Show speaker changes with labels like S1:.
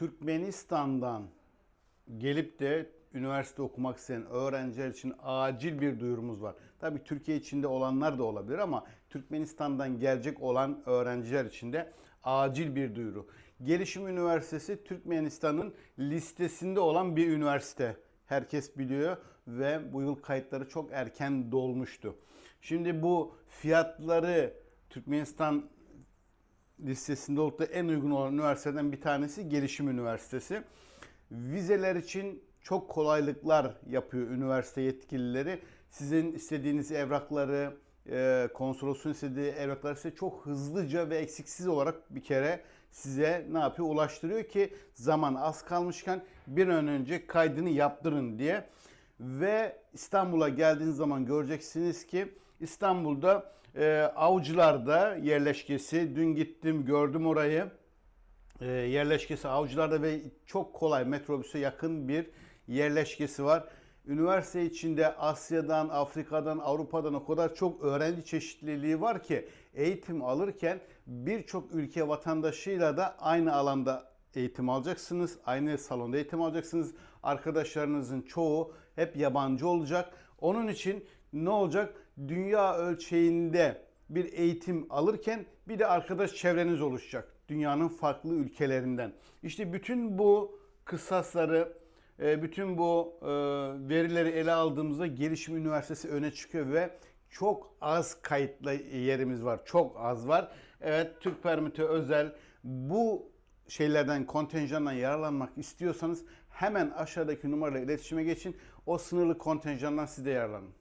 S1: Türkmenistan'dan gelip de üniversite okumak isteyen öğrenciler için acil bir duyurumuz var. Tabii Türkiye içinde olanlar da olabilir ama Türkmenistan'dan gelecek olan öğrenciler için de acil bir duyuru. Gelişim Üniversitesi Türkmenistan'ın listesinde olan bir üniversite. Herkes biliyor ve bu yıl kayıtları çok erken dolmuştu. Şimdi bu fiyatları Türkmenistan listesinde olup da en uygun olan üniversiteden bir tanesi Gelişim Üniversitesi. Vizeler için çok kolaylıklar yapıyor üniversite yetkilileri. Sizin istediğiniz evrakları, e, konsolosun istediği evrakları size çok hızlıca ve eksiksiz olarak bir kere size ne yapıyor? Ulaştırıyor ki zaman az kalmışken bir an önce kaydını yaptırın diye. Ve İstanbul'a geldiğiniz zaman göreceksiniz ki İstanbul'da e, Avcılar'da yerleşkesi. Dün gittim gördüm orayı. E, yerleşkesi Avcılar'da ve çok kolay metrobüse yakın bir yerleşkesi var. Üniversite içinde Asya'dan, Afrika'dan, Avrupa'dan o kadar çok öğrenci çeşitliliği var ki eğitim alırken birçok ülke vatandaşıyla da aynı alanda eğitim alacaksınız. Aynı salonda eğitim alacaksınız. Arkadaşlarınızın çoğu hep yabancı olacak. Onun için ne olacak? Dünya ölçeğinde bir eğitim alırken bir de arkadaş çevreniz oluşacak. Dünyanın farklı ülkelerinden. İşte bütün bu kısasları, e, bütün bu e, verileri ele aldığımızda Gelişim Üniversitesi öne çıkıyor ve çok az kayıtlı yerimiz var. Çok az var. Evet Türk Permiti özel bu şeylerden, kontenjandan yararlanmak istiyorsanız hemen aşağıdaki numarayla iletişime geçin. O sınırlı kontenjandan siz de yararlanın.